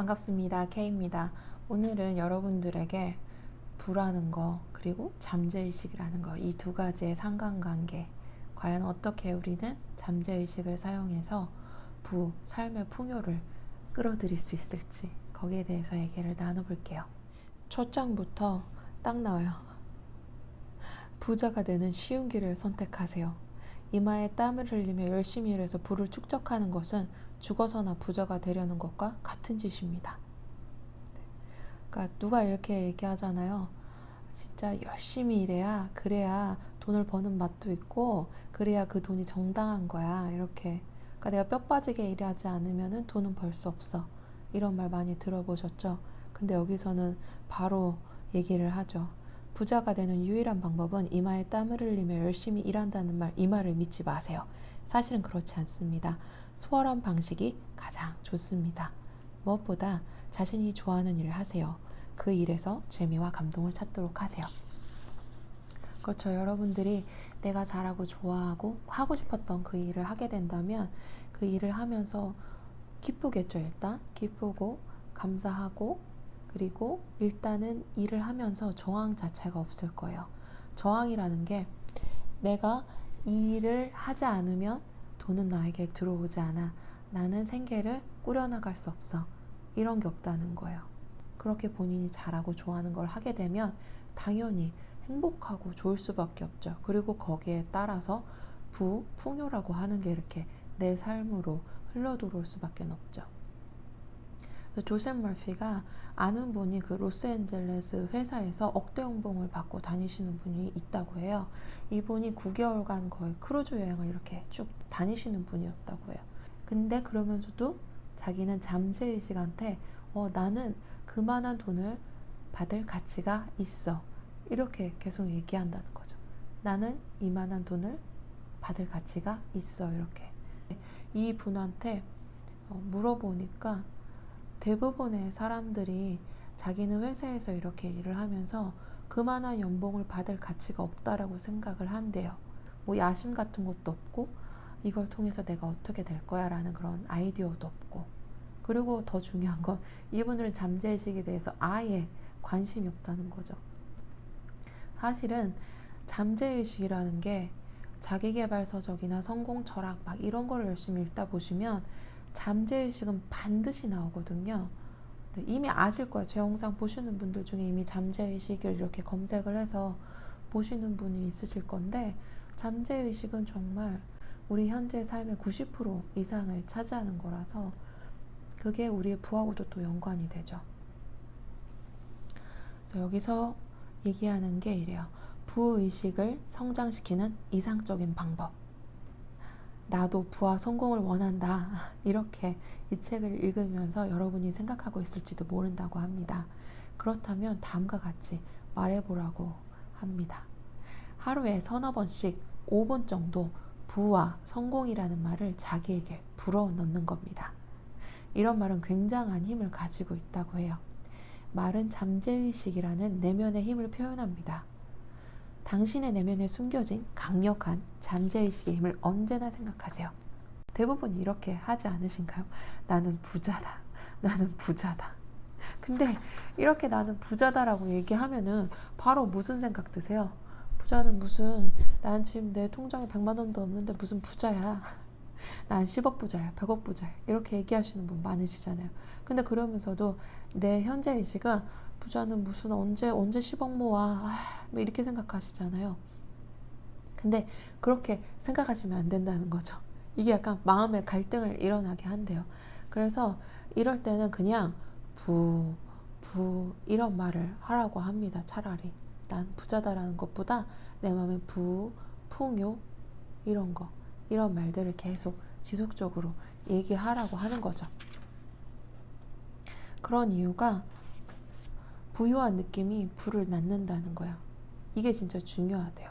반갑습니다. K입니다. 오늘은 여러분들에게 부라는 거 그리고 잠재의식이라는 거 이 두 가지의 상관관계 과연 어떻게 우리는 잠재의식을 사용해서 부, 삶의 풍요를 끌어들일 수 있을지 거기에 대해서 얘기를 나눠볼게요. 첫 장부터 딱 나와요. 부자가 되는 쉬운 길을 선택하세요. 이마에 땀을 흘리며 열심히 일해서 부를 축적하는 것은 죽어서나 부자가 되려는 것과 같은 짓입니다. 그러니까 누가 이렇게 얘기하잖아요. 진짜 열심히 일해야 그래야 돈을 버는 맛도 있고 그래야 그 돈이 정당한 거야. 이렇게. 그러니까 내가 뼈 빠지게 일하지 않으면 돈은 벌 수 없어. 이런 말 많이 들어보셨죠? 근데 여기서는 바로 얘기를 하죠. 부자가 되는 유일한 방법은 이마에 땀을 흘리며 열심히 일한다는 말, 이 말을 믿지 마세요. 사실은 그렇지 않습니다. 수월한 방식이 가장 좋습니다. 무엇보다 자신이 좋아하는 일을 하세요. 그 일에서 재미와 감동을 찾도록 하세요. 그렇죠. 여러분들이 내가 잘하고 좋아하고 하고 싶었던 그 일을 하게 된다면 그 일을 하면서 기쁘겠죠, 일단. 기쁘고 감사하고 그리고 일단은 일을 하면서 저항 자체가 없을 거예요. 저항이라는 게 내가 이 일을 하지 않으면 돈은 나에게 들어오지 않아. 나는 생계를 꾸려나갈 수 없어. 이런 게 없다는 거예요. 그렇게 본인이 잘하고 좋아하는 걸 하게 되면 당연히 행복하고 좋을 수밖에 없죠. 그리고 거기에 따라서 부, 풍요라고 하는 게 이렇게 내 삶으로 흘러 들어올 수밖에 없죠. 조셉 머피가 아는 분이 그 로스앤젤레스 회사에서 억대 연봉을 받고 다니시는 분이 있다고 해요. 이분이 9개월간 거의 크루즈 여행을 이렇게 쭉 다니시는 분이었다고 해요. 근데 그러면서도 자기는 잠재의식한테 어, 나는 그만한 돈을 받을 가치가 있어. 이렇게 계속 얘기한다는 거죠. 나는 이만한 돈을 받을 가치가 있어. 이렇게. 이 분한테 어, 물어보니까 대부분의 사람들이 자기는 회사에서 이렇게 일을 하면서 그만한 연봉을 받을 가치가 없다라고 생각을 한대요. 뭐 야심 같은 것도 없고 이걸 통해서 내가 어떻게 될 거야 라는 그런 아이디어도 없고 그리고 더 중요한 건 이분들은 잠재의식에 대해서 아예 관심이 없다는 거죠. 사실은 잠재의식이라는 게 자기개발서적이나 성공 철학 막 이런 거를 열심히 읽다 보시면 잠재의식은 반드시 나오거든요. 네, 이미 아실 거예요. 제 영상 보시는 분들 중에 이미 잠재의식을 이렇게 검색을 해서 보시는 분이 있으실 건데 잠재의식은 정말 우리 현재 삶의 90% 이상을 차지하는 거라서 그게 우리의 부하고도 또 연관이 되죠. 그래서 여기서 얘기하는 게 이래요. 부의식을 성장시키는 이상적인 방법. 나도 부와 성공을 원한다. 이렇게 이 책을 읽으면서 여러분이 생각하고 있을지도 모른다고 합니다. 그렇다면 다음과 같이 말해보라고 합니다. 하루에 서너 번씩 5분 정도 부와 성공이라는 말을 자기에게 불어 넣는 겁니다. 이런 말은 굉장한 힘을 가지고 있다고 해요. 말은 잠재의식이라는 내면의 힘을 표현합니다. 당신의 내면에 숨겨진 강력한 잠재의식의 힘을 언제나 생각하세요. 대부분 이렇게 하지 않으신가요? 나는 부자다. 나는 부자다. 근데 이렇게 나는 부자다라고 얘기하면은 바로 무슨 생각 드세요? 부자는 무슨 난 지금 내 통장에 100만 원도 없는데 무슨 부자야. 난 10억 부자야, 100억 부자야. 이렇게 얘기하시는 분 많으시잖아요. 근데 그러면서도 내 현재 의식은 부자는 무슨 언제 언제 10억 모아 아, 뭐 이렇게 생각하시잖아요. 근데 그렇게 생각하시면 안 된다는 거죠. 이게 약간 마음의 갈등을 일어나게 한대요. 그래서 이럴 때는 그냥 부, 부 이런 말을 하라고 합니다. 차라리 난 부자다라는 것보다 내 마음에 부, 풍요 이런 거 이런 말들을 계속 지속적으로 얘기하라고 하는 거죠. 그런 이유가 부유한 느낌이 부를 낳는다는 거야. 이게 진짜 중요하대요.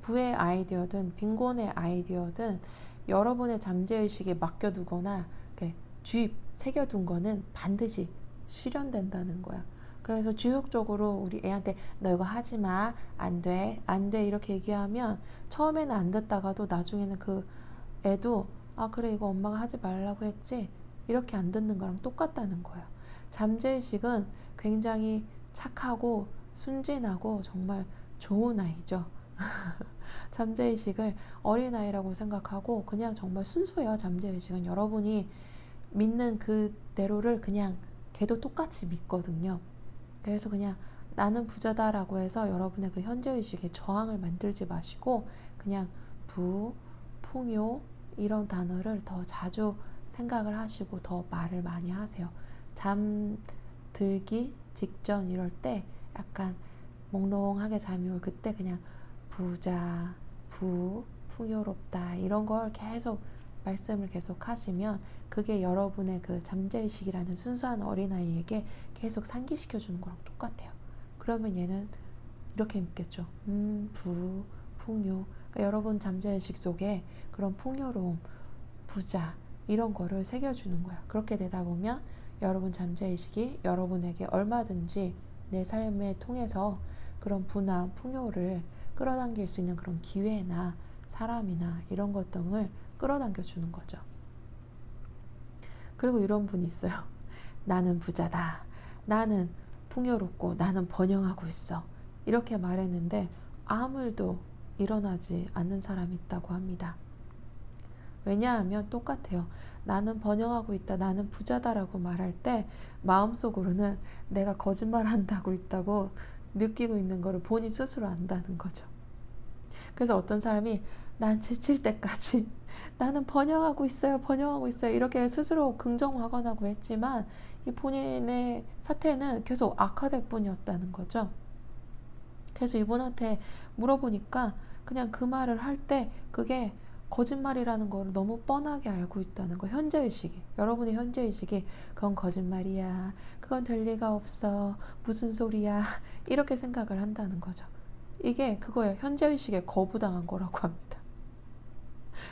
부의 아이디어든 빈곤의 아이디어든 여러분의 잠재의식에 맡겨두거나 주입, 새겨둔 거는 반드시 실현된다는 거야. 그래서 지속적으로 우리 애한테 너 이거 하지 마. 안 돼. 안 돼. 이렇게 얘기하면 처음에는 안 듣다가도 나중에는 그 애도 아, 그래. 이거 엄마가 하지 말라고 했지. 이렇게 안 듣는 거랑 똑같다는 거예요. 잠재의식은 굉장히 착하고 순진하고 정말 좋은 아이죠. 잠재의식을 어린아이라고 생각하고 그냥 정말 순수해요. 잠재의식은 여러분이 믿는 그대로를 그냥 걔도 똑같이 믿거든요. 그래서 그냥 나는 부자다라고 해서 여러분의 그 현재의식에 저항을 만들지 마시고 그냥 부, 풍요 이런 단어를 더 자주 생각을 하시고 더 말을 많이 하세요. 잠들기 직전 이럴 때 약간 몽롱하게 잠이 올 그때 그냥 부자, 부, 풍요롭다 이런 걸 계속 말씀을 계속 하시면 그게 여러분의 그 잠재의식이라는 순수한 어린아이에게 계속 상기시켜 주는 거랑 똑같아요. 그러면 얘는 이렇게 믿겠죠. 음, 부, 풍요. 그러니까 여러분 잠재의식 속에 그런 풍요로움, 부자 이런 거를 새겨주는 거야. 그렇게 되다 보면 여러분 잠재의식이 여러분에게 얼마든지 내 삶에 통해서 그런 부나 풍요를 끌어당길 수 있는 그런 기회나 사람이나 이런 것 등을 끌어당겨 주는 거죠. 그리고 이런 분이 있어요. 나는 부자다. 나는 풍요롭고 나는 번영하고 있어. 이렇게 말했는데 아무 일도 일어나지 않는 사람이 있다고 합니다. 왜냐하면 똑같아요. 나는 번영하고 있다, 나는 부자다라고 말할 때 마음속으로는 내가 거짓말 한다고 있다고 느끼고 있는 것을 본인 스스로 안다는 거죠. 그래서 어떤 사람이 난 지칠 때까지 나는 번영하고 있어요, 번영하고 있어요. 이렇게 스스로 긍정확언하고 했지만 이 본인의 사태는 계속 악화될 뿐이었다는 거죠. 그래서 이분한테 물어보니까 그냥 그 말을 할 때 그게 거짓말이라는 걸 너무 뻔하게 알고 있다는 거. 현재의식이. 여러분의 현재의식이 그건 거짓말이야. 그건 될 리가 없어. 무슨 소리야. 이렇게 생각을 한다는 거죠. 이게 그거예요. 현재의식에 거부당한 거라고 합니다.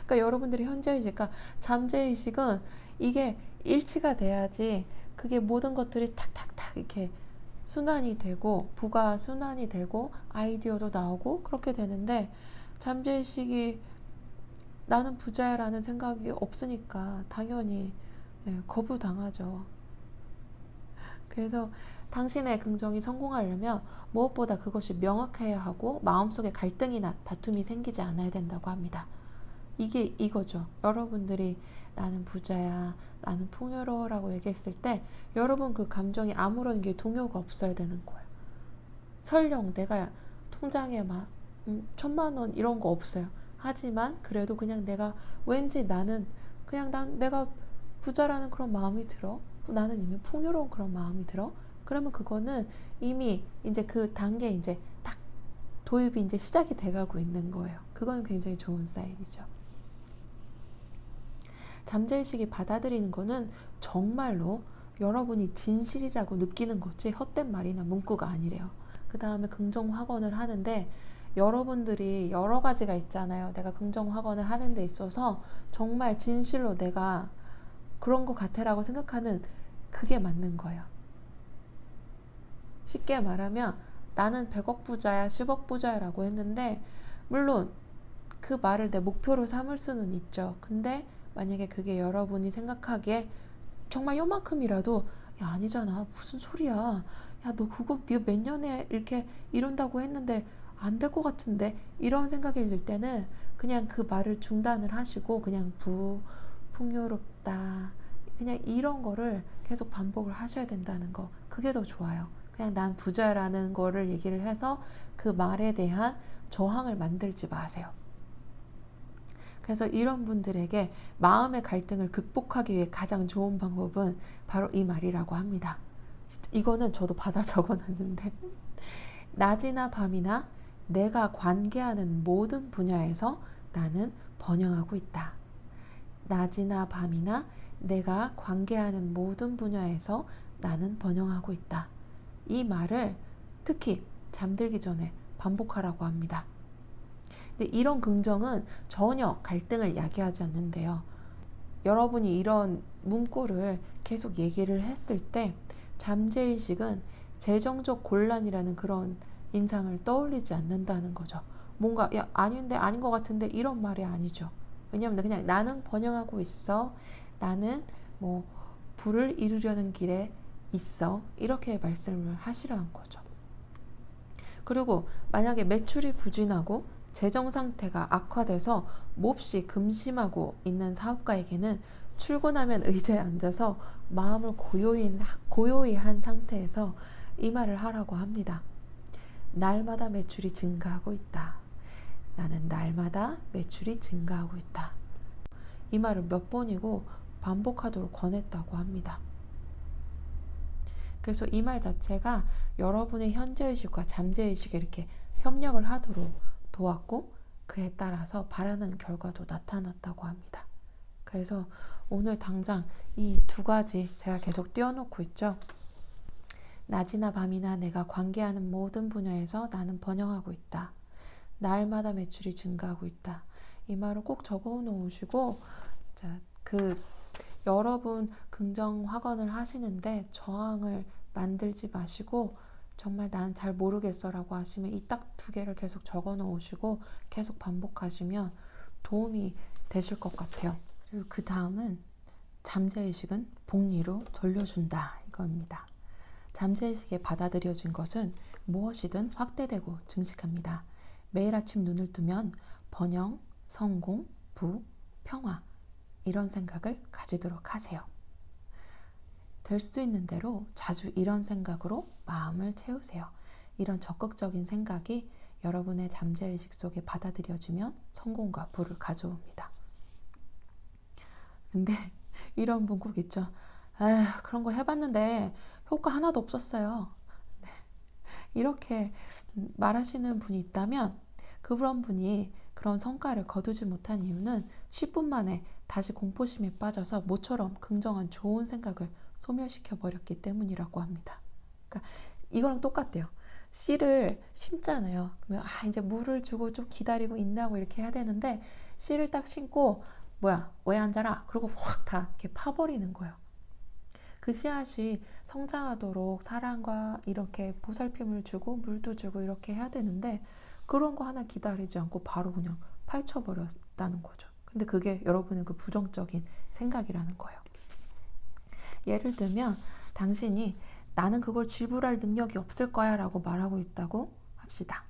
그러니까 여러분들이 현재의식, 그러니까 잠재의식은 이게 일치가 돼야지 그게 모든 것들이 탁탁탁 이렇게 순환이 되고 부가 순환이 되고 아이디어도 나오고 그렇게 되는데 잠재의식이 나는 부자야라는 생각이 없으니까 당연히 네, 거부당하죠. 그래서 당신의 긍정이 성공하려면 무엇보다 그것이 명확해야 하고 마음속에 갈등이나 다툼이 생기지 않아야 된다고 합니다. 이게 이거죠. 여러분들이 나는 부자야, 나는 풍요로워라고 얘기했을 때 여러분 그 감정이 아무런 게 동요가 없어야 되는 거예요. 설령 내가 통장에 막 음, 천만 원 이런 거 없어요. 하지만 그래도 그냥 내가 왠지 나는 그냥 난 내가 부자라는 그런 마음이 들어. 나는 이미 풍요로운 그런 마음이 들어. 그러면 그거는 이미 이제 그 단계 이제 딱 도입이 이제 시작이 돼가고 있는 거예요. 그건 굉장히 좋은 사인이죠. 잠재의식이 받아들이는 거는 정말로 여러분이 진실이라고 느끼는 거지 헛된 말이나 문구가 아니래요. 그 다음에 긍정 확언을 하는데 여러분들이 여러 가지가 있잖아요. 내가 긍정 확언을 하는 데 있어서 정말 진실로 내가 그런 것 같아라고 생각하는 그게 맞는 거예요. 쉽게 말하면 나는 100억 부자야, 10억 부자야라고 했는데 물론 그 말을 내 목표로 삼을 수는 있죠. 근데 만약에 그게 여러분이 생각하기에 정말 요만큼이라도 야 아니잖아. 무슨 소리야. 야 너 그거 네가 몇 년에 이렇게 이룬다고 했는데 안 될 것 같은데. 이런 생각이 들 때는 그냥 그 말을 중단을 하시고 그냥 부 풍요롭다. 그냥 이런 거를 계속 반복을 하셔야 된다는 거. 그게 더 좋아요. 그냥 난 부자라는 거를 얘기를 해서 그 말에 대한 저항을 만들지 마세요 그래서 이런 분들에게 마음의 갈등을 극복하기 위해 가장 좋은 방법은 바로 이 말이라고 합니다. 이거는 저도 받아 적어 놨는데, 낮이나 밤이나 내가 관계하는 모든 분야에서 나는 번영하고 있다. 낮이나 밤이나 내가 관계하는 모든 분야에서 나는 번영하고 있다. 이 말을 특히 잠들기 전에 반복하라고 합니다. 근데 이런 긍정은 전혀 갈등을 야기하지 않는데요. 여러분이 이런 문구를 계속 얘기를 했을 때 잠재의식은 재정적 곤란이라는 그런 인상을 떠올리지 않는다는 거죠. 뭔가 야 아닌데 아닌 것 같은데 이런 말이 아니죠. 왜냐하면 그냥 나는 번영하고 있어. 나는 뭐 부를 이루려는 길에 있어. 이렇게 말씀을 하시라는 거죠. 그리고 만약에 매출이 부진하고 재정 상태가 악화돼서 몹시 금심하고 있는 사업가에게는 출근하면 의자에 앉아서 마음을 고요히, 고요히 한 상태에서 이 말을 하라고 합니다. 날마다 매출이 증가하고 있다. 나는 날마다 매출이 증가하고 있다. 이 말을 몇 번이고 반복하도록 권했다고 합니다. 그래서 이 말 자체가 여러분의 현재의식과 잠재의식에 이렇게 협력을 하도록 도왔고 그에 따라서 바라는 결과도 나타났다고 합니다. 그래서 오늘 당장 이 두 가지 제가 계속 띄워놓고 있죠. 낮이나 밤이나 내가 관계하는 모든 분야에서 나는 번영하고 있다. 날마다 매출이 증가하고 있다. 이 말을 꼭 적어 놓으시고, 자, 그, 여러분 긍정 확언을 하시는데 저항을 만들지 마시고, 정말 난 잘 모르겠어 라고 하시면 이 딱 두 개를 계속 적어 놓으시고, 계속 반복하시면 도움이 되실 것 같아요. 그리고 그 다음은 잠재의식은 복리로 돌려준다. 이겁니다. 잠재의식에 받아들여진 것은 무엇이든 확대되고 증식합니다. 매일 아침 눈을 뜨면 번영, 성공, 부, 평화 이런 생각을 가지도록 하세요. 될 수 있는 대로 자주 이런 생각으로 마음을 채우세요. 이런 적극적인 생각이 여러분의 잠재의식 속에 받아들여지면 성공과 부를 가져옵니다. 근데 이런 분 꼭 있죠. 아 그런 거 해봤는데 효과 하나도 없었어요. 네. 이렇게 말하시는 분이 있다면 그런 분이 그런 성과를 거두지 못한 이유는 10분 만에 다시 공포심에 빠져서 모처럼 긍정한 좋은 생각을 소멸시켜 버렸기 때문이라고 합니다. 그러니까 이거랑 똑같대요. 씨를 심잖아요. 그러면 아 이제 물을 주고 좀 기다리고 있나고 이렇게 해야 되는데 씨를 딱 심고 뭐야 왜 앉아라 그리고 확 다 이렇게 파버리는 거예요. 그 씨앗이 성장하도록 사랑과 이렇게 보살핌을 주고 물도 주고 이렇게 해야 되는데 그런 거 하나 기다리지 않고 바로 그냥 파헤쳐 버렸다는 거죠. 근데 그게 여러분의 그 부정적인 생각이라는 거예요. 예를 들면 당신이 나는 그걸 지불할 능력이 없을 거야 라고 말하고 있다고 합시다.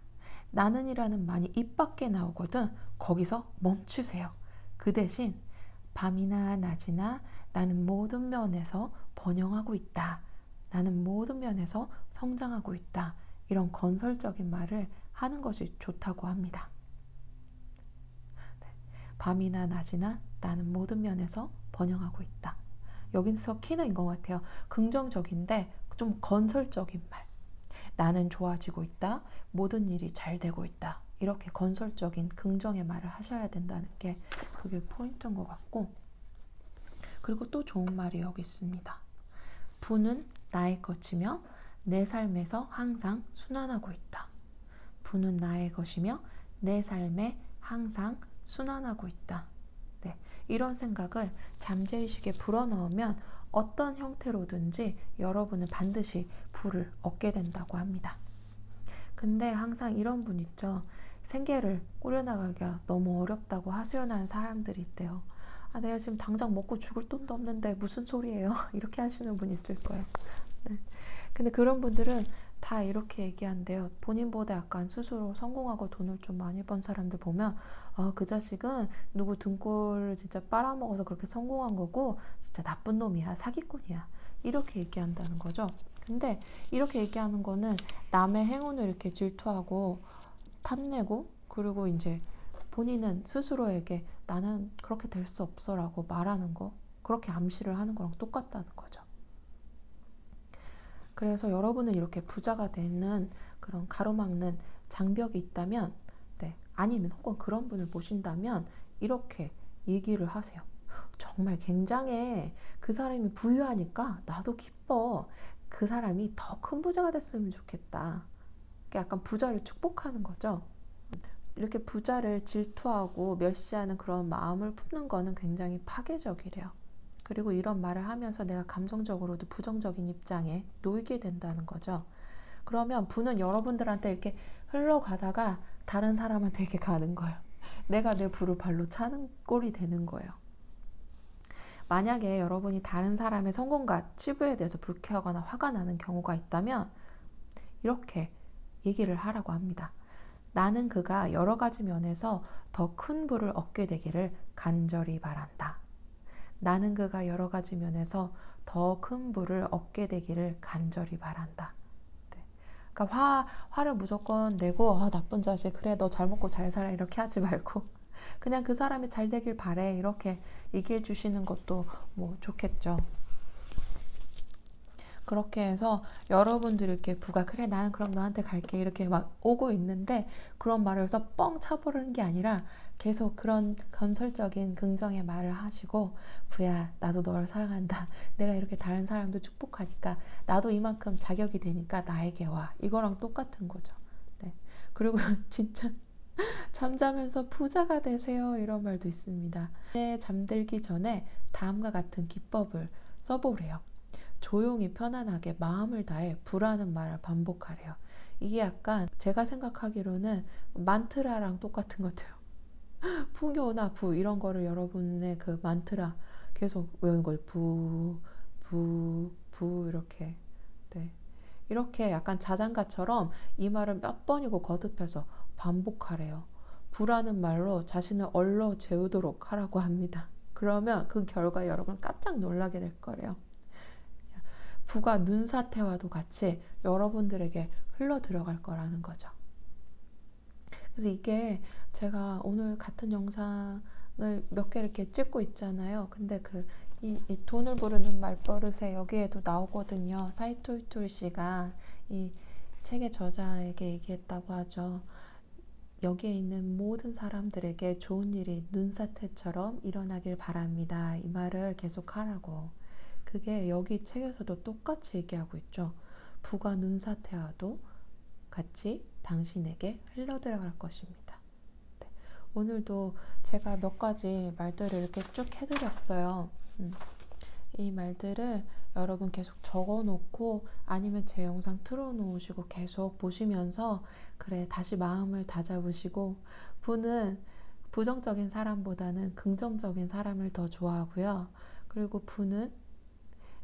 나는이라는 말이 입 밖에 나오거든 거기서 멈추세요. 그 대신 밤이나 낮이나 나는 모든 면에서 번영하고 있다. 나는 모든 면에서 성장하고 있다. 이런 건설적인 말을 하는 것이 좋다고 합니다. 네. 밤이나 낮이나 나는 모든 면에서 번영하고 있다. 여기서 키는 것 같아요. 긍정적인데 좀 건설적인 말. 나는 좋아지고 있다. 모든 일이 잘 되고 있다. 이렇게 건설적인 긍정의 말을 하셔야 된다는 게 그게 포인트인 것 같고 그리고 또 좋은 말이 여기 있습니다. 부는 나의 것이며 내 삶에서 항상 순환하고 있다. 부는 나의 것이며 내 삶에 항상 순환하고 있다. 네, 이런 생각을 잠재의식에 불어넣으면 어떤 형태로든지 여러분은 반드시 부를 얻게 된다고 합니다. 근데 항상 이런 분 있죠. 생계를 꾸려나가기가 너무 어렵다고 하소연하는 사람들이 있대요. 아, 내가 지금 당장 먹고 죽을 돈도 없는데 무슨 소리예요? 이렇게 하시는 분 있을 거예요. 네. 근데 그런 분들은 다 이렇게 얘기한대요. 본인보다 약간 스스로 성공하고 돈을 좀 많이 번 사람들 보면, 아, 그 자식은 누구 등골을 진짜 빨아먹어서 그렇게 성공한 거고, 진짜 나쁜 놈이야, 사기꾼이야. 이렇게 얘기한다는 거죠. 근데 이렇게 얘기하는 거는 남의 행운을 이렇게 질투하고 탐내고, 그리고 이제 본인은 스스로에게 나는 그렇게 될 수 없어라고 말하는 거, 그렇게 암시를 하는 거랑 똑같다는 거죠. 그래서 여러분은 이렇게 부자가 되는 그런 가로막는 장벽이 있다면, 네, 아니면 혹은 그런 분을 보신다면 이렇게 얘기를 하세요. 정말 굉장해. 그 사람이 부유하니까 나도 기뻐. 그 사람이 더 큰 부자가 됐으면 좋겠다. 약간 부자를 축복하는 거죠. 이렇게 부자를 질투하고 멸시하는 그런 마음을 품는 거는 굉장히 파괴적이래요. 그리고 이런 말을 하면서 내가 감정적으로도 부정적인 입장에 놓이게 된다는 거죠. 그러면 부는 여러분들한테 이렇게 흘러가다가 다른 사람한테 이렇게 가는 거예요. 내가 내 부를 발로 차는 꼴이 되는 거예요. 만약에 여러분이 다른 사람의 성공과 치부에 대해서 불쾌하거나 화가 나는 경우가 있다면 이렇게 얘기를 하라고 합니다. 나는 그가 여러 가지 면에서 더 큰 부를 얻게 되기를 간절히 바란다. 나는 그가 여러 가지 면에서 더 큰 부를 얻게 되기를 간절히 바란다. 네. 그러니까 화, 화를 무조건 내고 아, 나쁜 자식 그래 너 잘 먹고 잘 살아 이렇게 하지 말고 그냥 그 사람이 잘 되길 바래 이렇게 얘기해 주시는 것도 뭐 좋겠죠. 그렇게 해서 여러분들이 이렇게 부가 그래 나는 그럼 너한테 갈게. 이렇게 막 오고 있는데 그런 말을 해서 뻥 차버리는 게 아니라 계속 그런 건설적인 긍정의 말을 하시고 부야 나도 너를 사랑한다. 내가 이렇게 다른 사람도 축복하니까 나도 이만큼 자격이 되니까 나에게 와. 이거랑 똑같은 거죠. 네. 그리고 진짜 잠자면서 부자가 되세요. 이런 말도 있습니다. 네, 잠들기 전에 다음과 같은 기법을 써보래요 조용히 편안하게 마음을 다해 부라는 말을 반복하래요. 이게 약간 제가 생각하기로는 만트라랑 똑같은 것 같아요. 풍요나 부 이런 거를 여러분의 그 만트라 계속 외우는 거예요. 부, 부, 부 이렇게. 네. 이렇게 약간 자장가처럼 이 말을 몇 번이고 거듭해서 반복하래요. 부라는 말로 자신을 얼러 재우도록 하라고 합니다. 그러면 그 결과 여러분 깜짝 놀라게 될 거래요. 부가 눈 사태와도 같이 여러분들에게 흘러 들어갈 거라는 거죠. 그래서 이게 제가 오늘 같은 영상을 몇 개 이렇게 찍고 있잖아요. 근데 그 이, 이 돈을 부르는 말버릇에 여기에도 나오거든요. 사이토이토 씨가 이 책의 저자에게 얘기했다고 하죠. 여기에 있는 모든 사람들에게 좋은 일이 눈사태처럼 일어나길 바랍니다. 이 말을 계속 하라고. 그게 여기 책에서도 똑같이 얘기하고 있죠. 부가 눈사태와도 같이 당신에게 흘러들어갈 것입니다. 네. 오늘도 제가 몇 가지 말들을 이렇게 쭉 해드렸어요. 음. 이 말들을 여러분 계속 적어 놓고 아니면 제 영상 틀어 놓으시고 계속 보시면서 그래 다시 마음을 다잡으시고 부는 부정적인 사람보다는 긍정적인 사람을 더 좋아하고요. 그리고 부는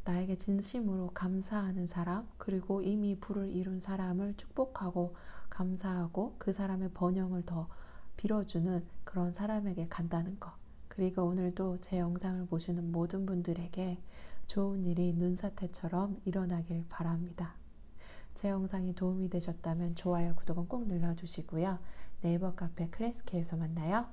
나에게 진심으로 감사하는 사람, 그리고 이미 부를 이룬 사람을 축복하고 감사하고 그 사람의 번영을 더 빌어주는 그런 사람에게 간다는 것. 그리고 오늘도 제 영상을 보시는 모든 분들에게 좋은 일이 눈사태처럼 일어나길 바랍니다. 제 영상이 도움이 되셨다면 좋아요, 구독은 꼭 눌러주시고요. 네이버 카페 클래스케에서 만나요.